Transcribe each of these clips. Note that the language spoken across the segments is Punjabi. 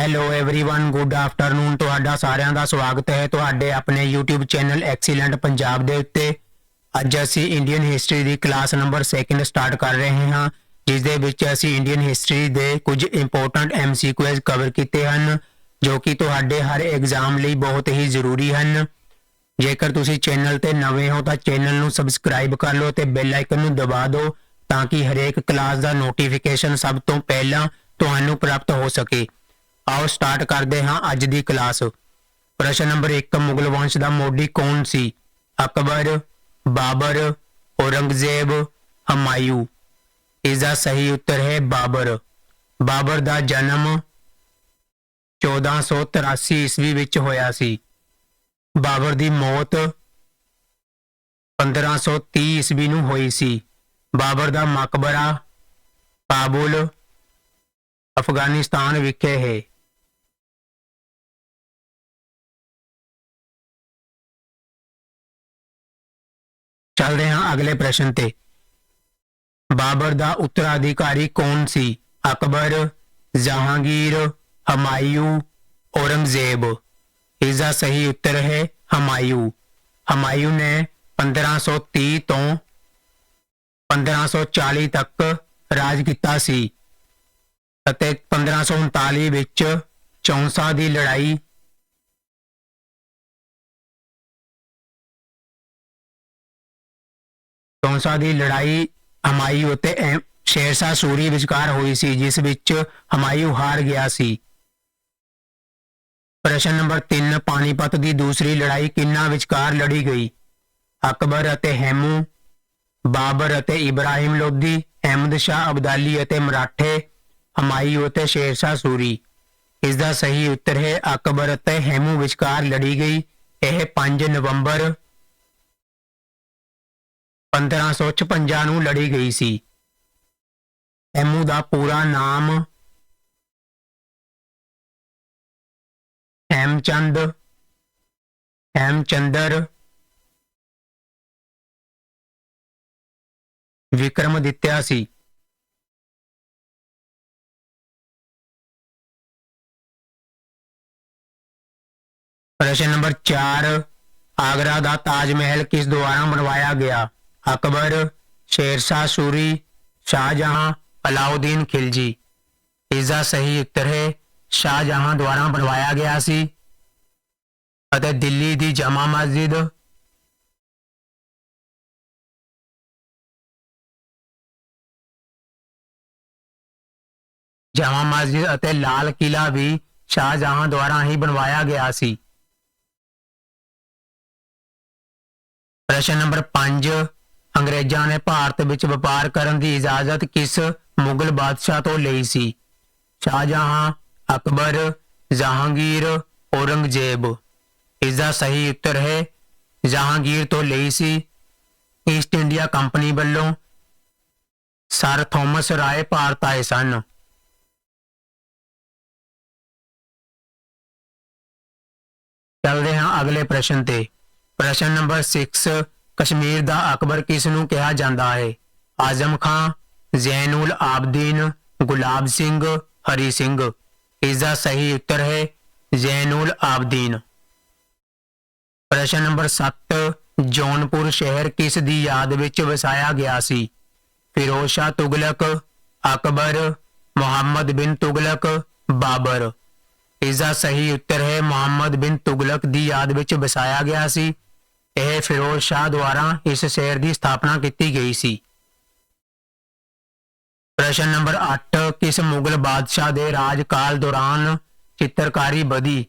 ਹੈਲੋ एवरीवन ਗੁੱਡ ਆਫਟਰਨੂਨ ਤੁਹਾਡਾ ਸਾਰਿਆਂ ਦਾ ਸਵਾਗਤ ਹੈ ਤੁਹਾਡੇ ਆਪਣੇ YouTube ਚੈਨਲ ਐਕਸੀਲੈਂਟ ਪੰਜਾਬ ਦੇ ਉੱਤੇ ਅੱਜ ਅਸੀਂ ਇੰਡੀਅਨ ਹਿਸਟਰੀ ਦੀ ਕਲਾਸ ਨੰਬਰ 2 ਸਟਾਰਟ ਕਰ ਰਹੇ ਹਾਂ ਜਿਸ ਦੇ ਵਿੱਚ ਅਸੀਂ ਇੰਡੀਅਨ ਹਿਸਟਰੀ ਦੇ ਕੁਝ ਇੰਪੋਰਟੈਂਟ ਐਮਸੀਕਿਊਜ਼ ਕਵਰ ਕੀਤੇ ਹਨ ਜੋ ਕਿ ਤੁਹਾਡੇ ਹਰ ਐਗਜ਼ਾਮ ਲਈ ਬਹੁਤ ਹੀ ਜ਼ਰੂਰੀ ਹਨ ਜੇਕਰ ਤੁਸੀਂ ਚੈਨਲ ਤੇ ਨਵੇਂ ਹੋ ਤਾਂ ਚੈਨਲ ਨੂੰ ਸਬਸਕ੍ਰਾਈਬ ਕਰ ਲਓ ਤੇ ਬੈਲ ਆਈਕਨ ਨੂੰ ਦਬਾ ਦਿਓ ਤਾਂ ਕਿ ਹਰੇਕ ਕਲਾਸ ਦਾ ਨੋਟੀਫਿਕੇਸ਼ਨ ਸਭ ਤੋਂ ਪਹਿਲਾਂ ਤੁਹਾਨੂੰ ਪ੍ਰਾਪਤ ਹੋ ਸਕੇ ਆਓ ਸਟਾਰਟ ਕਰਦੇ ਹਾਂ ਅੱਜ ਦੀ ਕਲਾਸ। ਪ੍ਰਸ਼ਨ ਨੰਬਰ 1 ਮੁਗਲ ਵੰਸ਼ ਦਾ ਮੋਢੀ ਕੌਣ ਸੀ? ਅਕਬਰ, ਬਾਬਰ, ਔਰੰਗਜ਼ੇਬ, ਹਮਾਯੂ। ਇਸ ਦਾ ਸਹੀ ਉੱਤਰ ਹੈ ਬਾਬਰ। ਬਾਬਰ ਦਾ ਜਨਮ 1483 ਈਸਵੀ ਵਿੱਚ ਹੋਇਆ ਸੀ। ਬਾਬਰ ਦੀ ਮੌਤ 1530 ਈਸਵੀ ਨੂੰ ਹੋਈ ਸੀ। ਬਾਬਰ ਦਾ ਮਕਬਰਾ ਕਾਬੁਲ ਅਫਗਾਨਿਸਤਾਨ ਵਿਖੇ ਹੈ। ਚੱਲਦੇ ਹਾਂ ਅਗਲੇ ਪ੍ਰਸ਼ਨ ਤੇ। ਬਾਬਰ ਦਾ ਉੱਤਰਾਧਿਕਾਰੀ ਕੌਣ ਸੀ? ਅਕਬਰ, ਜਹਾਂਗੀਰ, ਹਮਾਯੂ, ਔਰੰਗਜ਼ੇਬ। ਇਸ ਦਾ ਸਹੀ ਉੱਤਰ ਹੈ ਹਮਾਯੂ। ਹਮਾਯੂ ਨੇ 1530 ਤੋਂ 1540 ਤੱਕ ਰਾਜ ਕੀਤਾ ਸੀ ਅਤੇ 1539 ਵਿੱਚ ਚੌਂਸਾ ਦੀ ਲੜਾਈ ਚੌਂਸਾ ਦੀ ਲੜਾਈ ਹਮਾਯੂ ਅਤੇ ਅਹਿ- ਸੂਰੀ ਵਿਚਕਾਰ ਹੋਈ ਸੀ, ਜਿਸ ਵਿੱਚ ਹਮਾਯੂ ਹਾਰ ਗਿਆ ਸੀ। ਪ੍ਰਸ਼ਨ ਨੰਬਰ 3 ਪਾਣੀਪਤ ਦੀ ਦੂਸਰੀ ਲੜਾਈ ਕਿੰਨਾ ਵਿਚਕਾਰ ਲੜੀ ਗਈ? ਅਕਬਰ ਅਤੇ ਹੈਮੂ, ਬਾਬਰ ਅਤੇ ਇਬਰਾਹਿਮ ਲੋਧੀ, ਅਹਿਮਦ ਸ਼ਾਹ ਅਬਦਾਲੀ ਅਤੇ ਮਰਾਠੇ ਹਮਾਯੂ ਅਤੇ ਸ਼ੇਰਸ਼ਾਹ ਸੂਰੀ। ਇਸ ਦਾ ਸਹੀ ਉੱਤਰ ਹੈ, ਅਕਬਰ ਅਤੇ ਹੈਮੂ ਵਿਚਕਾਰ ਲੜੀ ਗਈ। ਇਹ 5 ਨਵੰਬਰ 1556 ਨੂੰ ਲੜੀ ਗਈ ਸੀ। ਐਮੂ ਦਾ ਪੂਰਾ ਨਾਮ ਹੈਮਚੰਦ, ਹੈਮਚੰਦਰ, ਵਿਕਰਮਦਿੱਤਿਆ ਸੀ। ਪ੍ਰਸ਼ਨ ਨੰਬਰ 4 ਆਗਰਾ ਦਾ ਤਾਜ ਮਹਿਲ ਕਿਸ ਦੁਆਰਾ ਬਣਵਾਇਆ ਗਿਆ? ਅਕਬਰ, ਸ਼ੇਰਸ਼ਾਹ ਸੂਰੀ, ਸ਼ਾਹਜਹਾਂ, ਅਲਾਉਦੀਨ ਖਿਲਜੀ। ਇਸ ਸਹੀ ਉੱਤਰ ਹੈ, ਸ਼ਾਹਜਹਾਂ ਦੁਆਰਾ ਬਣਵਾਇਆ ਗਿਆ ਸੀ। ਅਤੇ ਦਿੱਲੀ ਦੀ ਜਮਾ ਮਸਜਿਦ। ਜਮਾ ਮਸਜਿਦ ਅਤੇ ਲਾਲ ਕਿਲਾ ਵੀ ਸ਼ਾਹਜਹਾਂ ਦੁਆਰਾ ਹੀ ਬਣਵਾਇਆ ਗਿਆ ਸੀ। ਪ੍ਰਸ਼ਨ ਨੰਬਰ 5 ਅੰਗਰੇਜ਼ਾਂ ਨੇ ਭਾਰਤ ਵਿੱਚ ਵਪਾਰ ਕਰਨ ਦੀ ਇਜਾਜ਼ਤ ਕਿਸ ਮੁਗਲ ਬਾਦਸ਼ਾਹ ਤੋਂ ਲਈ ਸੀ? ਸ਼ਾਹਜਹਾਂ, ਅਕਬਰ, ਜਹਾਂਗੀਰ, ਔਰੰਗਜ਼ੇਬ। ਇਸ ਦਾ ਸਹੀ ਉੱਤਰ ਹੈ, ਜਹਾਂਗੀਰ ਤੋਂ ਲਈ ਸੀ। ਈਸਟ ਇੰਡੀਆ ਕੰਪਨੀ ਵੱਲੋਂ ਸਰ ਥਾਮਸ ਰਾਏ ਭਾਰਤ ਆਏ ਸਨ। ਚੱਲਦੇ ਹਾਂ ਅਗਲੇ ਪ੍ਰਸ਼ਨ ਤੇ। ਪ੍ਰਸ਼ਨ ਨੰਬਰ 6 ਕਸ਼ਮੀਰ ਦਾ ਅਕਬਰ ਕਿਸ ਨੂੰ ਕਿਹਾ ਜਾਂਦਾ ਹੈ? ਆਜ਼ਮ ਖਾਨ, ਜ਼ੈਨੂਲ ਆਬਦੀਨ, ਗੁਲਾਬ ਸਿੰਘ, ਹਰੀ ਸਿੰਘ। ਇਸ ਦਾ ਸਹੀ ਉੱਤਰ ਹੈ ਜ਼ੈਨੂਲ ਆਬਦੀਨ। ਪ੍ਰਸ਼ਨ ਨੰਬਰ 7 ਜੌਨਪੁਰ ਸ਼ਹਿਰ ਕਿਸ ਦੀ ਯਾਦ ਵਿੱਚ ਵਸਾਇਆ ਗਿਆ ਸੀ? ਫਿਰੋਜ਼ ਸ਼ਾਹ ਤੁਗਲਕ, ਅਕਬਰ, ਮੁਹੰਮਦ ਬਿਨ ਤੁਗਲਕ, ਬਾਬਰ। ਇਸ ਦਾ ਸਹੀ ਉੱਤਰ ਹੈ ਮੁਹੰਮਦ ਬਿਨ ਤੁਗਲਕ ਦੀ ਯਾਦ ਵਿੱਚ ਵਸਾਇਆ ਗਿਆ ਸੀ। ਇਹ ਫਿਰੋਜ਼ ਸ਼ਾਹ ਦੁਆਰਾ ਇਸ ਸ਼ਹਿਰ ਦੀ ਸਥਾਪਨਾ ਕੀਤੀ ਗਈ ਸੀ। ਪ੍ਰਸ਼ਨ ਨੰਬਰ 8 ਕਿਸ ਮੁਗਲ ਬਾਦਸ਼ਾਹ ਦੇ ਰਾਜਕਾਲ ਦੌਰਾਨ ਚਿੱਤਰਕਾਰੀ ਵਧੀ?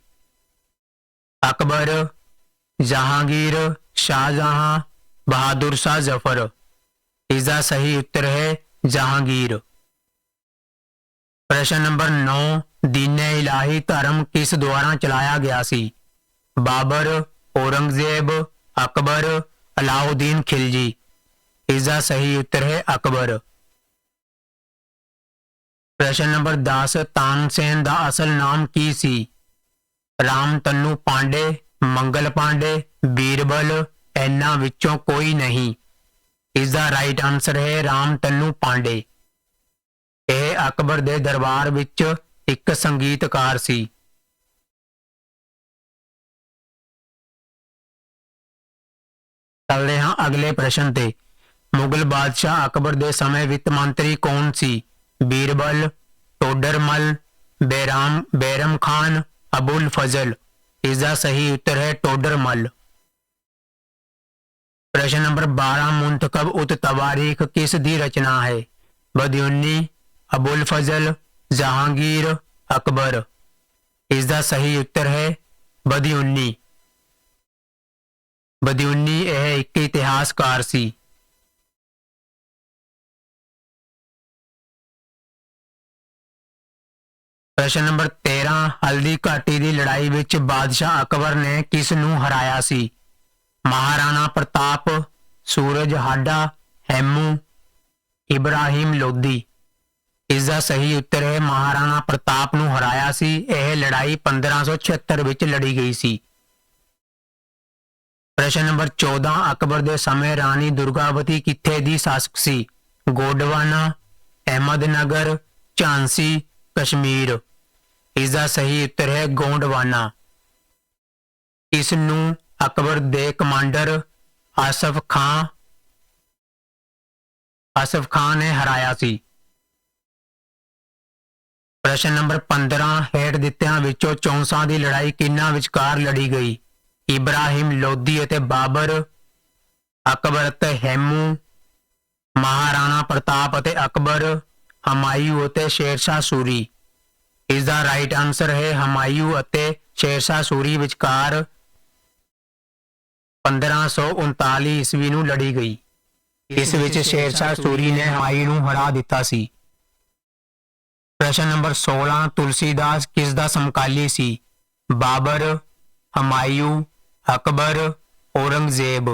ਅਕਬਰ, ਜਹਾਂਗੀਰ, ਸ਼ਾਹਜਹਾਂ, ਬਹਾਦਰ ਸ਼ਾਹ ਜ਼ਫਰ। ਇਸ ਦਾ ਸਹੀ ਉੱਤਰ ਹੈ ਜਹਾਂਗੀਰ। ਪ੍ਰਸ਼ਨ ਨੰਬਰ 9 ਦੀਨੇ ਇਲਾਹੀ ਧਰਮ ਕਿਸ ਦੁਆਰਾ ਚਲਾਇਆ ਗਿਆ ਸੀ? ਬਾਬਰ, ਔਰੰਗਜ਼ੇਬ ਅਕਬਰ ਅਲਾਉਦੀਨ ਖਿਲਜੀ। ਇਸ ਦਾ ਸਹੀ ਉੱਤਰ ਹੈ ਅਕਬਰ। ਪ੍ਰਸ਼ਨ 10 ਤਾਨਸੇਨ ਦਾ ਅਸਲ ਨਾਮ ਕੀ ਸੀ? ਰਾਮ ਤੰਨੂ ਪਾਂਡੇ, ਮੰਗਲ ਪਾਂਡੇ, ਬੀਰਬਲ, ਇਹਨਾਂ ਵਿੱਚੋਂ ਕੋਈ ਨਹੀਂ। ਇਸ ਦਾ ਰਾਈਟ ਆਨਸਰ ਹੈ ਰਾਮ ਤੰਨੂ ਪਾਂਡੇ। ਇਹ ਅਕਬਰ ਦੇ ਦਰਬਾਰ ਵਿੱਚ ਇੱਕ ਸੰਗੀਤਕਾਰ ਸੀ। ਚੱਲਦੇ ਹਾਂ ਅਗਲੇ ਪ੍ਰਸ਼ਨ ਤੇ। ਮੁਗਲ ਬਾਦਸ਼ਾਹ ਅਕਬਰ ਦੇ ਸਮੇਂ ਵਿੱਤ ਮੰਤਰੀ ਕੌਣ ਸੀ? ਬੀਰਬਲ, ਟੋਡਰਮਲ, ਬੇਰਾਮ, ਬੇਰਮ ਖਾਨ, ਅਬੁਲ ਫਜ਼ਲ। ਇਸ ਦਾ ਸਹੀ ਉੱਤਰ ਹੈ ਟੋਡਰਮਲ। ਪ੍ਰਸ਼ਨ ਨੰਬਰ 12 ਮੁੰਤਖਬ ਉਤ ਤਵਾਰੀਖ ਕਿਸ ਦੀ ਰਚਨਾ ਹੈ? ਬਦਯੁਨੀ, ਅਬੁਲ ਫਜ਼ਲ, ਜਹਾਂਗੀਰ, ਅਕਬਰ। ਇਸ ਦਾ ਸਹੀ ਉੱਤਰ ਹੈ ਬਦਯੁਨੀ। ਬਦਿਉਨੀ ਇਹ ਇੱਕ ਇਤਿਹਾਸਕਾਰ ਸੀ। ਪ੍ਰਸ਼ਨ ਨੰਬਰ 13 ਹਲਦੀ ਘਾਟੀ ਦੀ ਲੜਾਈ ਵਿੱਚ ਬਾਦਸ਼ਾਹ ਅਕਬਰ ਨੇ ਕਿਸ ਨੂੰ ਹਰਾਇਆ ਸੀ? ਮਹਾਰਾਣਾ ਪ੍ਰਤਾਪ, ਸੂਰਜ ਹਾਡਾ, ਹੈਮੂ, ਇਬਰਾਹਿਮ ਲੋਧੀ। ਇਸ ਦਾ ਸਹੀ ਉੱਤਰ ਹੈ ਮਹਾਰਾਣਾ ਪ੍ਰਤਾਪ ਨੂੰ ਹਰਾਇਆ ਸੀ। ਇਹ ਲੜਾਈ 1576 ਵਿੱਚ ਲੜੀ ਗਈ ਸੀ। ਪ੍ਰਸ਼ਨ ਨੰਬਰ 14 ਅਕਬਰ ਦੇ ਸਮੇਂ ਰਾਣੀ ਦੁਰਗਾਵਤੀ ਕਿੱਥੇ ਦੀ ਸ਼ਾਸਕ ਸੀ? ਗੋਡਵਾਨਾ, ਅਹਿਮਦਨਗਰ, ਝਾਂਸੀ, ਕਸ਼ਮੀਰ। ਇਸ ਦਾ ਸਹੀ ਉੱਤਰ ਹੈ ਗੋਂਡਵਾਨਾ। ਇਸ ਨੂੰ ਅਕਬਰ ਦੇ ਕਮਾਂਡਰ ਆਸਫ ਖਾਨ ਆਸਫ ਖਾਨ ਨੇ ਹਰਾਇਆ ਸੀ। ਪ੍ਰਸ਼ਨ ਨੰਬਰ 15 ਹੇਠ ਦਿੱਤਿਆਂ ਵਿੱਚੋਂ ਚੌਂਸਾਂ ਦੀ ਲੜਾਈ ਕਿੰਨਾ ਵਿਚਕਾਰ ਲੜੀ ਗਈ? ਇਬਰਾਹਿਮ ਲੋਧੀ ਅਤੇ ਬਾਬਰ, ਅਕਬਰ ਤੇ ਹੈਮੂ, ਮਹਾਰਾਣਾ ਪ੍ਰਤਾਪ ਅਤੇ ਅਕਬਰ, ਹਮਾਯੂ ਅਤੇ ਸ਼ੇਰਸ਼ਾਹ ਸੂਰੀ। ਇਸ ਦਾ ਰਾਈਟ ਆਨਸਰ ਹੈ ਹਮਾਯੂ ਅਤੇ ਸ਼ੇਰਸ਼ਾਹ ਸੂਰੀ ਵਿਚਕਾਰ 1539 ਈਸਵੀ ਨੂੰ ਲੜੀ ਗਈ। ਇਸ ਵਿੱਚ ਸ਼ੇਰਸ਼ਾਹ ਸੂਰੀ ਨੇ ਹਮਾਯੂ ਨੂੰ ਹਰਾ ਦਿੱਤਾ ਸੀ। ਪ੍ਰਸ਼ਨ ਨੰਬਰ 16 ਤੁਲਸੀਦਾਸ ਕਿਸ ਦਾ ਸਮਕਾਲੀ ਸੀ? ਬਾਬਰ, ਹਮਾਯੂ ਅਕਬਰ ਔਰੰਗਜ਼ੇਬ।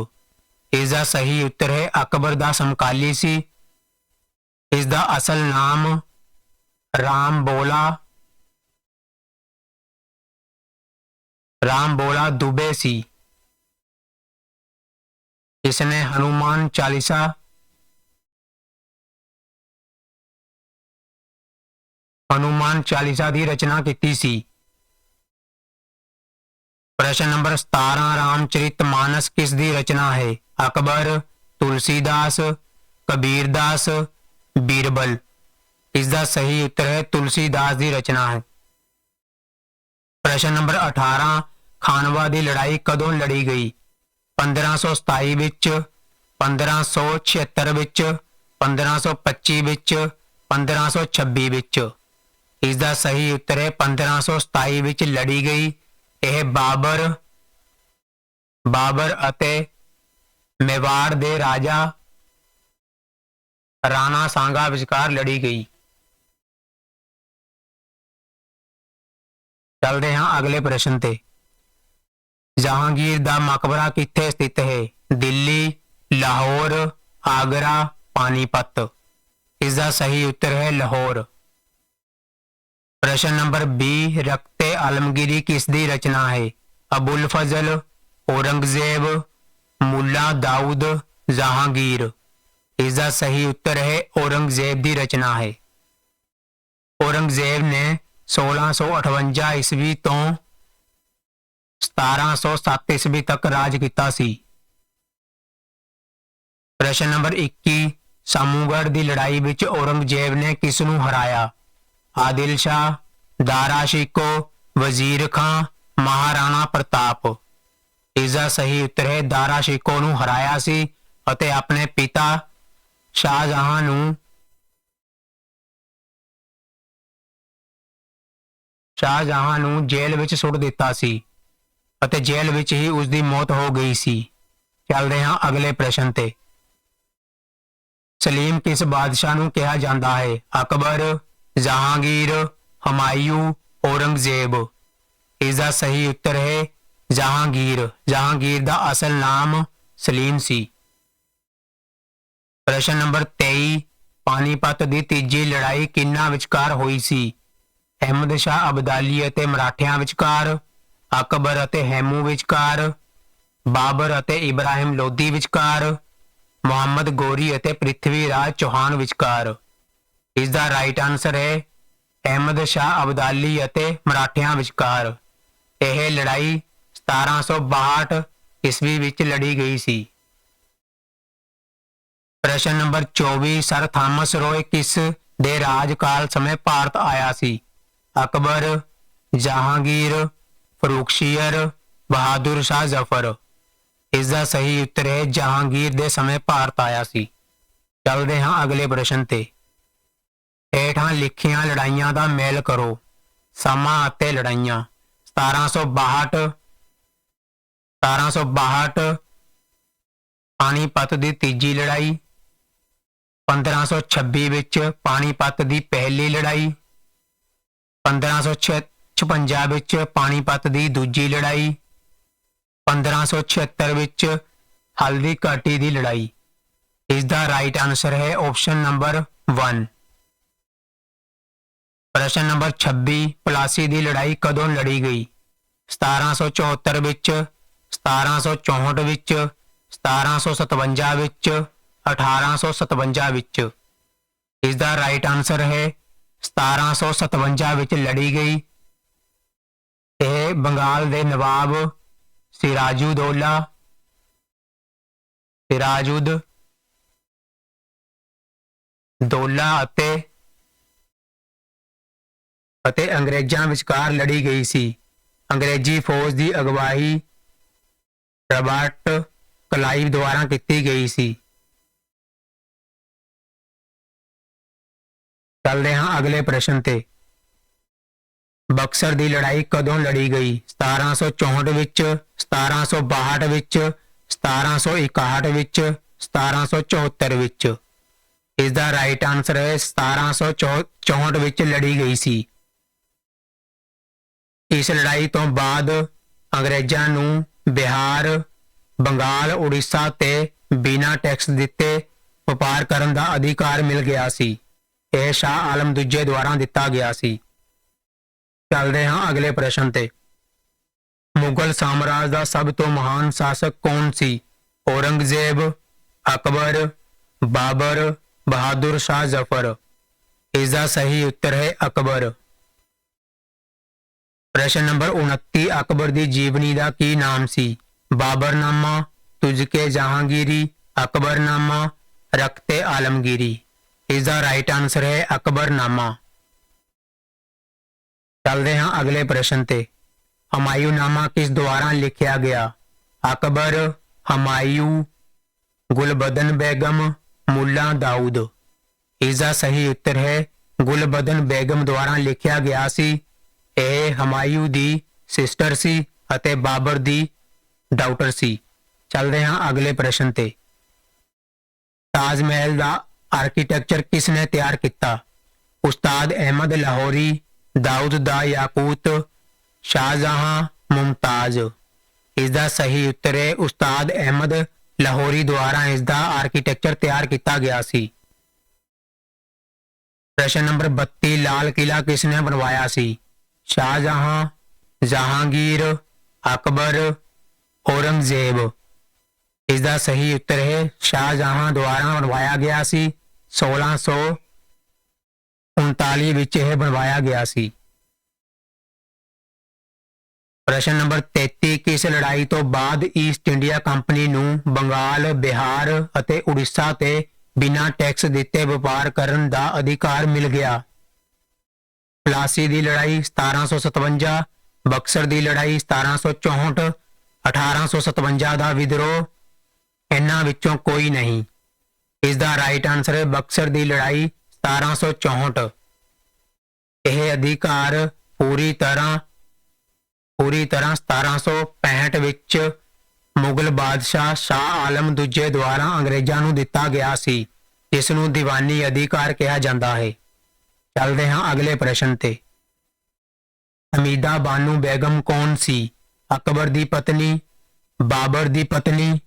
ਇਸ ਦਾ ਸਹੀ ਉੱਤਰ ਹੈ, ਅਕਬਰ ਦਾ ਸਮਕਾਲੀ ਸੀ। ਇਸ ਦਾ ਅਸਲ ਨਾਮ ਰਾਮ ਬੋਲਾ ਰਾਮ ਬੋਲਾ ਦੁਬੇ ਸੀ। ਇਸ ਨੇ ਹਨੂਮਾਨ ਚਾਲੀਸਾ ਹਨੂਮਾਨ ਚਾਲੀਸਾ ਦੀ ਰਚਨਾ ਕੀਤੀ ਸੀ। ਪ੍ਰਸ਼ਨ ਨੰਬਰ 17 ਰਾਮਚਰਿਤ ਮਾਨਸ ਕਿਸ ਦੀ ਰਚਨਾ ਹੈ? ਅਕਬਰ, ਤੁਲਸੀਦਾਸ, ਕਬੀਰਦਾਸ, ਬੀਰਬਲ। ਇਸ ਦਾ ਸਹੀ ਉੱਤਰ ਹੈ, ਤੁਲਸੀਦਾਸ ਦੀ ਰਚਨਾ ਹੈ। ਪ੍ਰਸ਼ਨ ਨੰਬਰ 18 ਖਾਨਵਾ ਦੀ ਲੜਾਈ ਕਦੋਂ ਲੜੀ ਗਈ? 1527 ਵਿੱਚ 1576 ਵਿੱਚ 1525 ਵਿੱਚ 1526 ਵਿੱਚ। ਇਸ ਦਾ ਸਹੀ ਉੱਤਰ ਹੈ 1527 ਵਿੱਚ ਲੜੀ ਗਈ। ਇਹ ਬਾਬਰ ਬਾਬਰ ਅਤੇ ਮੇਵਾੜ ਦੇ ਰਾਜਾ ਰਾਣਾ ਸਾਂਗਾ ਵਿਚਕਾਰ ਲੜੀ ਗਈ। ਚੱਲਦੇ ਹਾਂ ਅਗਲੇ ਪ੍ਰਸ਼ਨ ਤੇ। ਜਹਾਂਗੀਰ ਦਾ ਮਕਬਰਾ ਕਿੱਥੇ ਸਥਿਤ ਹੈ? ਦਿੱਲੀ, ਲਾਹੌਰ, ਆਗਰਾ ਪਾਨੀਪਤ ਇਸ ਦਾ ਸਹੀ ਉੱਤਰ ਹੈ ਲਾਹੌਰ। ਪ੍ਰਸ਼ਨ ਨੰਬਰ 20 ਆਲਮਗੀਰੀ ਕਿਸ ਦੀ ਰਚਨਾ ਹੈ? ਅਬੁਲ ਫਜ਼ਲ, ਔਰੰਗਜ਼ੇਬ, ਮੁੱਲਾ ਦਾਊਦ, ਜਹਾਂਗੀਰ। ਇਸ ਦਾ ਸਹੀ ਉੱਤਰ ਹੈ, ਔਰੰਗਜ਼ੇਬ ਦੀ ਰਚਨਾ ਹੈ। ਔਰੰਗਜ਼ੇਬ ਨੇ 1658 ਈਸਵੀ ਤੋਂ 1707 ਈਸਵੀ ਤੱਕ ਰਾਜ ਕੀਤਾ ਸੀ। ਪ੍ਰਸ਼ਨ ਨੰਬਰ 21 ਸਾਮੂਗੜ ਦੀ ਲੜਾਈ ਵਿੱਚ ਔਰੰਗਜ਼ੇਬ ਨੇ ਕਿਸ ਨੂੰ ਹਰਾਇਆ? ਆਦਿਲ ਸ਼ਾਹ, ਦਾਰਾ ਸ਼ਿਕੋ ਵਜ਼ੀਰ ਖਾਂ ਮਹਾਰਾਣਾ ਪ੍ਰਤਾਪ। ਇਸ ਸਹੀ ਉੱਤਰ ਹੈ ਦਾਰਾ ਸ਼ਿਕੋ ਨੂੰ ਹਰਾਇਆ ਸੀ ਅਤੇ ਆਪਣੇ ਪਿਤਾ ਸ਼ਾਹਜਹਾਂ ਨੂੰ ਸ਼ਾਹਜਹਾਂ ਨੂੰ ਜੇਲ੍ਹ ਵਿੱਚ ਸੁੱਟ ਦਿੱਤਾ ਸੀ ਅਤੇ ਜੇਲ੍ਹ ਵਿੱਚ ਹੀ ਉਸ ਦੀ ਮੌਤ ਹੋ ਗਈ ਸੀ। ਚੱਲਦੇ ਹਾਂ ਅਗਲੇ ਪ੍ਰਸ਼ਨ ਤੇ। ਸਲੀਮ ਕਿਸ ਬਾਦਸ਼ਾਹ ਨੂੰ ਕਿਹਾ ਜਾਂਦਾ ਹੈ? ਅਕਬਰ, ਜਹਾਂਗੀਰ, ਹਮਾਯੂ ਔਰੰਗਜ਼ੇਬ। ਇਸ ਦਾ ਸਹੀ ਉੱਤਰ ਹੈ, ਜਹਾਂਗੀਰ। ਜਹਾਂਗੀਰ ਦਾ ਅਸਲ ਨਾਮ ਸਲੀਮ ਸੀ। ਪ੍ਰਸ਼ਨ ਨੰਬਰ 23 ਪਾਨੀਪਤ ਦੀ ਤੀਜੀ ਲੜਾਈ ਕਿੰਨਾ ਵਿਚਕਾਰ ਹੋਈ ਸੀ? ਅਹਿਮਦ ਸ਼ਾਹ ਅਬਦਾਲੀ ਅਤੇ ਮਰਾਠਿਆਂ ਵਿਚਕਾਰ, ਅਕਬਰ ਅਤੇ ਹੈਮੂ ਵਿਚਕਾਰ, ਬਾਬਰ ਅਤੇ ਇਬਰਾਹਿਮ ਲੋਧੀ ਵਿਚਕਾਰ, ਮੁਹੰਮਦ ਗੋਰੀ ਅਤੇ ਪ੍ਰਿਥਵੀ ਰਾਜ ਚੌਹਾਨ ਵਿਚਕਾਰ। ਇਸ ਦਾ ਰਾਈਟ ਆਨਸਰ ਹੈ ਅਹਿਮਦ ਸ਼ਾਹ ਅਬਦਾਲੀ ਅਤੇ ਮਰਾਠਿਆਂ ਵਿਚਕਾਰ। ਇਹ ਲੜਾਈ 1762 ਈਸਵੀ ਵਿੱਚ ਲੜੀ ਗਈ ਸੀ। ਪ੍ਰਸ਼ਨ ਨੰਬਰ 24 ਸਰ ਥਾਮਸ ਰੋਏ ਕਿਸ ਦੇ ਰਾਜਕਾਲ ਸਮੇਂ ਭਾਰਤ ਆਇਆ ਸੀ? ਅਕਬਰ, ਜਹਾਂਗੀਰ ਫਰੂਖਸ਼ੀਰ ਬਹਾਦਰ ਸ਼ਾਹ ਜ਼ਫਰ। ਇਸ ਦਾ ਸਹੀ ਉੱਤਰ ਹੈ, ਜਹਾਂਗੀਰ ਦੇ ਸਮੇਂ ਭਾਰਤ ਆਇਆ ਸੀ। ਚੱਲਦੇ ਹਾਂ ਅਗਲੇ ਪ੍ਰਸ਼ਨ ਤੇ। ਹੇਠਾਂ ਲਿਖੀਆਂ ਲੜਾਈਆਂ ਦਾ ਮੇਲ ਕਰੋ। ਸਮਾਂ ਅਤੇ ਲੜਾਈਆਂ। 1762 1762 ਪਾਣੀਪਤ ਦੀ ਤੀਜੀ ਲੜਾਈ। 1526 ਵਿੱਚ ਪਾਣੀਪਤ ਦੀ ਪਹਿਲੀ ਲੜਾਈ। 1556 ਵਿੱਚ ਪਾਣੀਪਤ ਦੀ ਦੂਜੀ ਲੜਾਈ। 1576 ਵਿੱਚ ਹਲਦੀ ਘਾਟੀ ਦੀ ਲੜਾਈ। ਇਸ ਦਾ ਰਾਈਟ ਆਨਸਰ ਹੈ ਆਪਸ਼ਨ ਨੰਬਰ 1 ਪ੍ਰਸ਼ਨ ਨੰਬਰ 26 ਪਲਾਸੀ ਦੀ ਲੜਾਈ ਕਦੋਂ ਲੜੀ ਗਈ? 1774 ਵਿੱਚ 1764 ਵਿੱਚ 1757 ਵਿੱਚ 1857 ਵਿੱਚ। ਇਸ ਦਾ ਰਾਈਟ ਆਨਸਰ ਹੈ 1757 ਵਿੱਚ ਲੜੀ ਗਈ। ਇਹ ਬੰਗਾਲ ਦੇ ਨਵਾਬ ਸਿਰਾਜੂਦੌਲਾ ਸਿਰਾਜੁਦ ਦੌਲਾ ਅਤੇ ਅਤੇ ਅੰਗਰੇਜ਼ਾਂ ਵਿਚਕਾਰ ਲੜੀ ਗਈ ਸੀ। ਅੰਗਰੇਜ਼ੀ ਫੌਜ ਦੀ ਅਗਵਾਈ ਰਬਰਟ ਕਲਾਈਵ ਦੁਆਰਾ ਕੀਤੀ ਗਈ ਸੀ। ਚੱਲਦੇ ਹਾਂ ਅਗਲੇ ਪ੍ਰਸ਼ਨ ਤੇ। ਬਕਸਰ ਦੀ ਲੜਾਈ ਕਦੋਂ ਲੜੀ ਗਈ? 1764 ਵਿੱਚ 1762 ਵਿੱਚ 1761 ਵਿੱਚ 1774 ਵਿੱਚ। ਇਸ ਦਾ ਰਾਈਟ ਆਨਸਰ ਹੈ 1764 ਵਿੱਚ ਲੜੀ ਗਈ ਸੀ। ਇਸ ਲੜਾਈ ਤੋਂ ਬਾਅਦ ਅੰਗਰੇਜ਼ਾਂ ਨੂੰ ਬਿਹਾਰ, ਬੰਗਾਲ, ਉੜੀਸਾ ਤੇ ਬਿਨਾਂ ਟੈਕਸ ਦਿੱਤੇ ਵਪਾਰ ਕਰਨ ਦਾ ਅਧਿਕਾਰ ਮਿਲ ਗਿਆ ਸੀ। ਇਹ ਸ਼ਾਹ ਆਲਮ ਦੂਜੇ ਦੁਆਰਾ ਦਿੱਤਾ ਗਿਆ ਸੀ। ਚੱਲਦੇ ਹਾਂ ਅਗਲੇ ਪ੍ਰਸ਼ਨ ਤੇ। ਮੁਗਲ ਸਾਮਰਾਜ ਦਾ ਸਭ ਤੋਂ ਮਹਾਨ ਸ਼ਾਸਕ ਕੌਣ ਸੀ? ਔਰੰਗਜ਼ੇਬ, ਅਕਬਰ, ਬਾਬਰ, ਬਹਾਦੁਰ ਸ਼ਾਹ ਜ਼ਫਰ। ਇਸ ਦਾ ਸਹੀ ਉੱਤਰ ਹੈ ਅਕਬਰ। ਪ੍ਰਸ਼ਨ ਨੰਬਰ 29 ਅਕਬਰ ਦੀ ਜੀਵਨੀ ਦਾ ਕੀ ਨਾਮ ਸੀ? ਬਾਬਰਨਾਮਾ, ਤੁਜਕੇ ਜਹਾਂਗੀਰੀ, ਅਕਬਰਨਾਮਾ, ਰਖਤੇ ਆਲਮਗੀਰੀ। ਇਸ ਦਾ ਰਾਈਟ ਆਨਸਰ ਹੈ ਅਕਬਰਨਾਮਾ। ਚੱਲਦੇ ਹਾਂ ਅਗਲੇ ਪ੍ਰਸ਼ਨ ਤੇ। ਹਮਾਯੂਨਾਮਾ ਕਿਸ ਦੁਆਰਾ ਲਿਖਿਆ ਗਿਆ? ਅਕਬਰ, ਹਮਾਯੂ, ਗੁਲਬਦਨ ਬੇਗਮ, ਮੁੱਲਾ ਦਾਊਦ। ਇਸ ਦਾ ਸਹੀ ਉੱਤਰ ਹੈ, ਗੁਲਬਦਨ ਬੇਗਮ ਦੁਆਰਾ ਲਿਖਿਆ ਗਿਆ ਸੀ ਇਹ ਹਮਾਯੂ ਦੀ ਸਿਸਟਰ ਸੀ ਅਤੇ ਬਾਬਰ ਦੀ ਡਾਊਟਰ ਸੀ। ਚੱਲਦੇ ਹਾਂ ਅਗਲੇ ਪ੍ਰਸ਼ਨ ਤੇ। ਤਾਜ ਮਹਿਲ ਦਾ ਆਰਕੀਟੈਕਚਰ ਕਿਸ ਨੇ ਤਿਆਰ ਕੀਤਾ? ਉਸਤਾਦ ਅਹਿਮਦ ਲਾਹੌਰੀ, ਦਾਊਦ ਦਾ ਯਾਕੂਤ, ਸ਼ਾਹਜਹਾਂ ਮੁਮਤਾਜ਼। ਇਸ ਦਾ ਸਹੀ ਉੱਤਰ ਹੈ ਉਸਤਾਦ ਅਹਿਮਦ ਲਾਹੌਰੀ ਦੁਆਰਾ ਇਸ ਦਾ ਆਰਕੀਟੈਕਚਰ ਤਿਆਰ ਕੀਤਾ ਗਿਆ ਸੀ। ਪ੍ਰਸ਼ਨ ਨੰਬਰ 32 ਲਾਲ ਕਿਲਾ ਕਿਸ ਨੇ ਬਣਵਾਇਆ ਸੀ? ਸ਼ਾਹਜਹਾਂ, ਜਹਾਂਗੀਰ, ਅਕਬਰ, ਔਰੰਗਜ਼ੇਬ। ਇਸ ਦਾ ਸਹੀ ਉੱਤਰ ਹੈ, ਸ਼ਾਹਜਹਾਂ ਦੁਆਰਾ ਬਣਵਾਇਆ ਗਿਆ ਸੀ 1639 ਵਿੱਚ ਇਹ ਬਣਵਾਇਆ ਗਿਆ ਸੀ। ਪ੍ਰਸ਼ਨ ਨੰਬਰ 33 ਕਿਸ ਲੜਾਈ ਤੋਂ ਬਾਅਦ ਈਸਟ ਇੰਡੀਆ ਕੰਪਨੀ ਨੂੰ ਬੰਗਾਲ, ਬਿਹਾਰ ਅਤੇ ਉੜੀਸਾ ਤੇ ਬਿਨਾਂ ਟੈਕਸ ਦਿੱਤੇ ਵਪਾਰ ਕਰਨ ਦਾ ਅਧਿਕਾਰ ਮਿਲ ਗਿਆ? ਪਲਾਸੀ ਦੀ ਲੜਾਈ 1757 ਬਕਸਰ ਦੀ ਲੜਾਈ 1764 1857 ਦਾ ਵਿਦਰੋਹ ਇਹਨਾਂ ਵਿੱਚੋਂ ਕੋਈ ਨਹੀਂ। ਇਸ ਦਾ ਰਾਈਟ ਆਨਸਰ ਹੈ ਬਕਸਰ ਦੀ ਲੜਾਈ 1764 ਇਹ ਅਧਿਕਾਰ ਪੂਰੀ ਤਰ੍ਹਾਂ ਪੂਰੀ ਤਰ੍ਹਾਂ 1765 ਵਿੱਚ ਮੁਗਲ ਬਾਦਸ਼ਾਹ ਸ਼ਾਹ ਆਲਮ ਦੂਜੇ ਦੁਆਰਾ ਅੰਗਰੇਜ਼ਾਂ ਨੂੰ ਦਿੱਤਾ ਗਿਆ ਸੀ ਜਿਸ ਨੂੰ ਦੀਵਾਨੀ ਅਧਿਕਾਰ ਕਿਹਾ ਜਾਂਦਾ ਹੈ। ਚੱਲਦੇ ਹਾਂ ਅਗਲੇ ਪ੍ਰਸ਼ਨ ਤੇ। ਹਮੀਦਾ ਬਾਨੂ ਬੇਗਮ ਕੌਣ ਸੀ? ਅਕਬਰ ਦੀ ਪਤਨੀ, ਬਾਬਰ ਦੀ ਪਤਨੀ,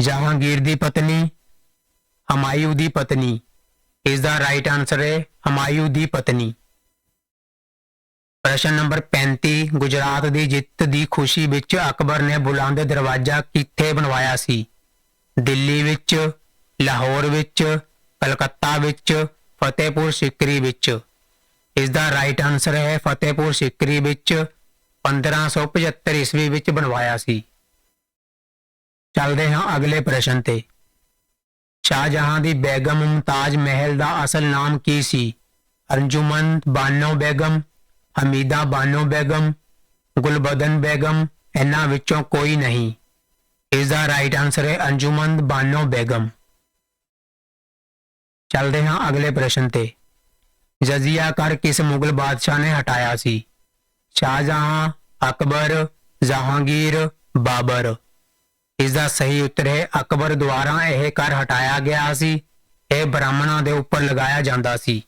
ਜਹਾਂਗੀਰ ਦੀ ਪਤਨੀ, ਹਮਾਯੂ ਦੀ ਪਤਨੀ। ਇਸ ਦਾ ਰਾਈਟ ਆਨਸਰ ਹੈ ਹਮਾਯੂ ਦੀ ਪਤਨੀ। ਪ੍ਰਸ਼ਨ ਨੰਬਰ 35 ਗੁਜਰਾਤ ਦੀ ਜਿੱਤ ਦੀ ਖੁਸ਼ੀ ਵਿੱਚ ਅਕਬਰ ਨੇ ਬੁਲੰਦ ਦਰਵਾਜ਼ਾ ਕਿੱਥੇ ਬਣਵਾਇਆ ਸੀ? ਦਿੱਲੀ ਵਿੱਚ, ਲਾਹੌਰ ਵਿੱਚ, ਕਲਕੱਤਾ ਵਿੱਚ ਫਤਿਹਪੁਰ ਸਿਕਰੀ ਵਿੱਚ। ਇਸ ਦਾ ਰਾਈਟ ਆਨਸਰ ਹੈ, ਫਤਿਹਪੁਰ ਸਿਕਰੀ ਵਿੱਚ 1575 ਈਸਵੀ ਵਿੱਚ ਬਣਵਾਇਆ ਸੀ। ਚੱਲਦੇ ਹਾਂ ਅਗਲੇ ਪ੍ਰਸ਼ਨ ਤੇ। ਸ਼ਾਹਜਹਾਂ ਦੀ ਬੇਗਮ ਮੁਮਤਾਜ਼ ਮਹਿਲ ਦਾ ਅਸਲ ਨਾਮ ਕੀ ਸੀ? ਅੰਜੁਮਨ ਬਾਨੋ ਬੇਗਮ, ਹਮੀਦਾ ਬਾਨੋ ਬੇਗਮ, ਗੁਲਬਦਨ ਬੇਗਮ, ਇਹਨਾਂ ਵਿੱਚੋਂ ਕੋਈ ਨਹੀਂ। ਇਸ ਦਾ ਰਾਈਟ ਆਨਸਰ ਹੈ ਅੰਜੁਮਨ ਬਾਨੋ ਬੇਗਮ। ਚੱਲਦੇ ਹਾਂ ਅਗਲੇ ਪ੍ਰਸ਼ਨ ਤੇ। ਜਜ਼ੀਆ ਕਰ ਕਿਸ ਮੁਗਲ ਬਾਦਸ਼ਾਹ ਨੇ ਹਟਾਇਆ ਸੀ? ਸ਼ਾਹਜਹਾਂ, ਅਕਬਰ, ਜਹਾਂਗੀਰ, ਬਾਬਰ। ਇਸ ਦਾ ਸਹੀ ਉੱਤਰ ਹੈ, ਅਕਬਰ ਦੁਆਰਾ ਇਹ ਕਰ ਹਟਾਇਆ ਗਿਆ ਸੀ। ਇਹ ਬ੍ਰਾਹਮਣਾਂ ਦੇ ਉੱਪਰ ਲਗਾਇਆ ਜਾਂਦਾ ਸੀ।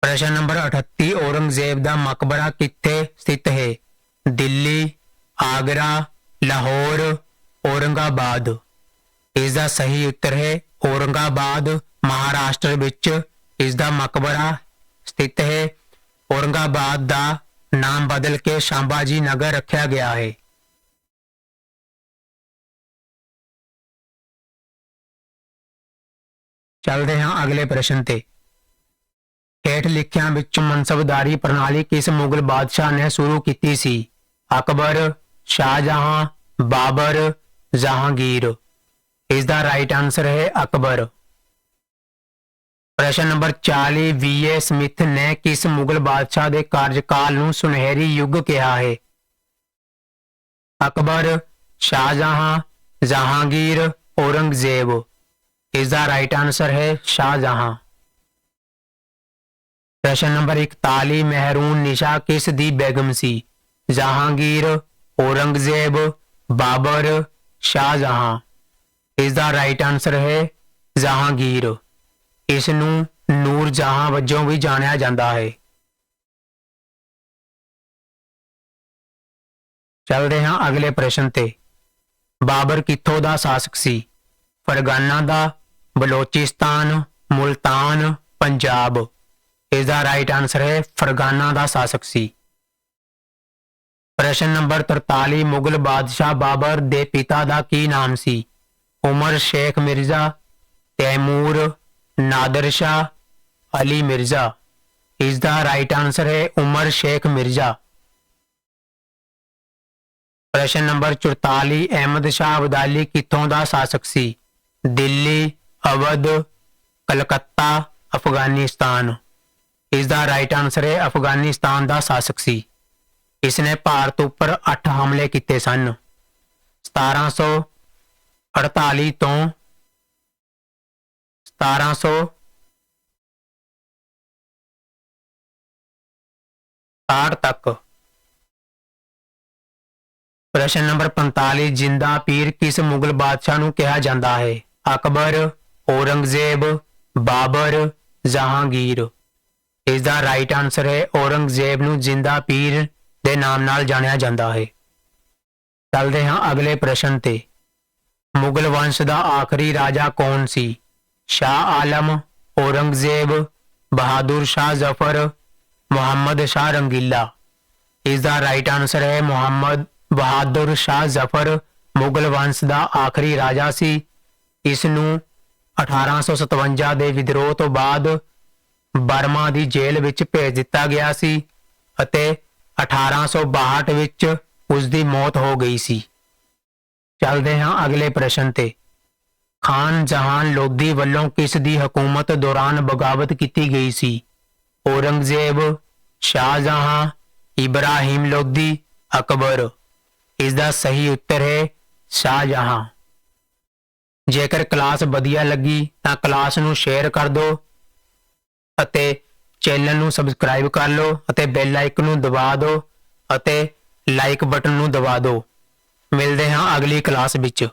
ਪ੍ਰਸ਼ਨ ਨੰਬਰ 38 ਔਰੰਗਜ਼ੇਬ ਦਾ ਮਕਬਰਾ ਕਿੱਥੇ ਸਥਿਤ ਹੈ? ਦਿੱਲੀ, ਆਗਰਾ, ਲਾਹੌਰ, ਔਰੰਗਾਬਾਦ। ਇਸ ਦਾ ਸਹੀ ਉੱਤਰ ਹੈ ਔਰੰਗਾਬਾਦ ਮਹਾਰਾਸ਼ਟਰ ਵਿੱਚ ਇਸ ਦਾ ਮਕਬਰਾ ਸਥਿਤ ਹੈ। ਔਰੰਗਾਬਾਦ ਦਾ ਨਾਮ ਬਦਲ ਕੇ ਸ਼ਾਂਬਾਜੀ ਨਗਰ ਰੱਖਿਆ ਗਿਆ ਹੈ। ਚੱਲਦੇ ਹਾਂ ਅਗਲੇ ਪ੍ਰਸ਼ਨ ਤੇ। ਹੇਠ ਲਿਖਿਆਂ ਵਿੱਚ ਮਨਸਬਦਾਰੀ ਪ੍ਰਣਾਲੀ ਕਿਸ ਮੁਗਲ ਬਾਦਸ਼ਾਹ ਨੇ ਸ਼ੁਰੂ ਕੀਤੀ ਸੀ? ਅਕਬਰ, ਸ਼ਾਹਜਹਾਂ, ਬਾਬਰ, ਜਹਾਂਗੀਰ। ਇਸ ਦਾ ਰਾਈਟ ਆਨਸਰ ਹੈ ਅਕਬਰ। ਪ੍ਰਸ਼ਨ ਨੰਬਰ 40 ਵੀਏ ਸਮਿਥ ਨੇ ਕਿਸ ਮੁਗਲ ਬਾਦਸ਼ਾਹ ਦੇ ਕਾਰਜਕਾਲ ਨੂੰ ਸੁਨਹਿਰੀ ਯੁੱਗ ਕਿਹਾ ਹੈ? ਅਕਬਰ, ਸ਼ਾਹਜਹਾਂ, ਜਹਾਂਗੀਰ, ਔਰੰਗਜ਼ੇਬ। ਇਸ ਦਾ ਰਾਈਟ ਆਨਸਰ ਹੈ ਸ਼ਾਹਜਹਾਂ। ਪ੍ਰਸ਼ਨ ਨੰਬਰ 41 ਮਹਿਰੂਨ ਨਿਸ਼ਾ ਕਿਸ ਦੀ ਬੇਗਮ ਸੀ? ਜਹਾਂਗੀਰ, ਔਰੰਗਜ਼ੇਬ, ਬਾਬਰ, ਸ਼ਾਹਜਹਾਂ। ਇਸ ਦਾ ਰਾਈਟ ਆਨਸਰ ਹੈ ਜਹਾਂਗੀਰ। ਇਸ ਨੂੰ ਨੂਰ ਜਹਾਂ ਵਜੋਂ ਵੀ ਜਾਣਿਆ ਜਾਂਦਾ ਹੈ। ਚੱਲਦੇ ਹਾਂ ਅਗਲੇ ਪ੍ਰਸ਼ਨ ਤੇ। ਬਾਬਰ ਕਿੱਥੋਂ ਦਾ ਸ਼ਾਸਕ ਸੀ? ਫਰਗਾਨਾ ਦਾ, ਬਲੋਚਿਸਤਾਨ, ਮੁਲਤਾਨ, ਪੰਜਾਬ। ਇਸ ਦਾ ਰਾਈਟ ਆਨਸਰ ਹੈ ਫਰਗਾਨਾ ਦਾ ਸ਼ਾਸਕ ਸੀ। ਪ੍ਰਸ਼ਨ ਨੰਬਰ 43 ਮੁਗਲ ਬਾਦਸ਼ਾਹ ਬਾਬਰ ਦੇ ਪਿਤਾ ਦਾ ਕੀ ਨਾਮ ਸੀ? ਉਮਰ ਸ਼ੇਖ ਮਿਰਜ਼ਾ, ਤੈਮੂਰ, ਨਾਦਰ ਸ਼ਾਹ, ਅਲੀ ਮਿਰਜ਼ਾ। ਇਸ ਦਾ ਰਾਈਟ ਆਨਸਰ ਹੈ ਉਮਰ ਸ਼ੇਖ ਮਿਰਜ਼ਾ। ਪ੍ਰਸ਼ਨ ਨੰਬਰ 44 ਅਹਿਮਦ ਸ਼ਾਹ ਅਬਦਾਲੀ ਕਿੱਥੋਂ ਦਾ ਸ਼ਾਸਕ ਸੀ? ਦਿੱਲੀ, ਅਵਧ, ਕਲਕੱਤਾ, ਅਫਗਾਨਿਸਤਾਨ। ਇਸ ਦਾ ਰਾਈਟ ਆਨਸਰ ਹੈ ਅਫਗਾਨਿਸਤਾਨ ਦਾ ਸ਼ਾਸਕ ਸੀ। ਇਸ ਨੇ ਭਾਰਤ ਉੱਪਰ 8 ਹਮਲੇ ਕੀਤੇ ਸਨ। 1748 ਤੋਂ 1700 60 ਤੱਕ। ਪ੍ਰਸ਼ਨ ਨੰਬਰ 45 ਜਿੰਦਾ ਪੀਰ ਕਿਸ ਮੁਗਲ ਬਾਦਸ਼ਾਹ ਨੂੰ ਕਿਹਾ ਜਾਂਦਾ ਹੈ? ਅਕਬਰ, ਔਰੰਗਜ਼ੇਬ, ਬਾਬਰ, ਜਹਾਂਗੀਰ। ਇਸ ਦਾ ਰਾਈਟ ਆਨਸਰ ਹੈ, ਔਰੰਗਜ਼ੇਬ ਨੂੰ ਜਿੰਦਾ ਪੀਰ ਦੇ ਨਾਮ ਨਾਲ ਜਾਣਿਆ ਜਾਂਦਾ ਹੈ। ਚੱਲਦੇ ਹਾਂ ਅਗਲੇ ਪ੍ਰਸ਼ਨ ਤੇ। ਮੁਗਲ ਵੰਸ਼ ਦਾ ਆਖਰੀ ਰਾਜਾ ਕੌਣ ਸੀ? ਸ਼ਾਹ ਆਲਮ, ਔਰੰਗਜ਼ੇਬ, ਬਹਾਦੁਰ ਸ਼ਾਹ ਜ਼ਫਰ, ਮੁਹੰਮਦ ਸ਼ਾਹ ਰੰਗੀਲਾ। ਇਸ ਦਾ ਰਾਈਟ ਆਨਸਰ ਹੈ ਮੁਹੰਮਦ ਬਹਾਦਰ ਸ਼ਾਹ ਜ਼ਫਰ, ਮੁਗਲ ਵੰਸ਼ ਦਾ ਆਖਰੀ ਰਾਜਾ ਸੀ। ਇਸ ਨੂੰ 1857 ਦੇ ਵਿਦਰੋਹ ਤੋਂ ਬਾਅਦ ਬਰਮਾ ਦੀ ਜੇਲ੍ਹ ਵਿੱਚ ਭੇਜ ਦਿੱਤਾ ਗਿਆ ਸੀ ਅਤੇ 1862 ਵਿੱਚ ਉਸ ਦੀ ਮੌਤ ਹੋ ਗਈ ਸੀ। ਚੱਲਦੇ ਹਾਂ ਅਗਲੇ ਪ੍ਰਸ਼ਨ ਤੇ। ਖਾਨ ਜਹਾਨ ਲੋਧੀ ਵੱਲੋਂ ਕਿਸ ਦੀ ਹਕੂਮਤ ਦੌਰਾਨ ਬਗਾਵਤ ਕੀਤੀ ਗਈ ਸੀ? ਔਰੰਗਜ਼ੇਬ, ਸ਼ਾਹਜਹਾਂ, ਇਬਰਾਹੀਮ ਲੋਧੀ, ਅਕਬਰ। ਇਸ ਦਾ ਸਹੀ ਉੱਤਰ ਹੈ ਸ਼ਾਹਜਹਾਂ। ਜੇਕਰ ਕਲਾਸ ਵਧੀਆ ਲੱਗੀ ਤਾਂ ਕਲਾਸ ਨੂੰ ਸ਼ੇਅਰ ਕਰ ਦਿਓ ਅਤੇ ਚੈਨਲ ਨੂੰ ਸਬਸਕ੍ਰਾਈਬ ਕਰ ਲਓ ਅਤੇ ਬੈਲ ਆਈਕਨ ਨੂੰ ਦਬਾ ਦਿਓ ਅਤੇ ਲਾਈਕ ਬਟਨ ਨੂੰ ਦਬਾ ਦਿਓ। ਮਿਲਦੇ ਹਾਂ ਅਗਲੀ ਕਲਾਸ ਵਿੱਚ।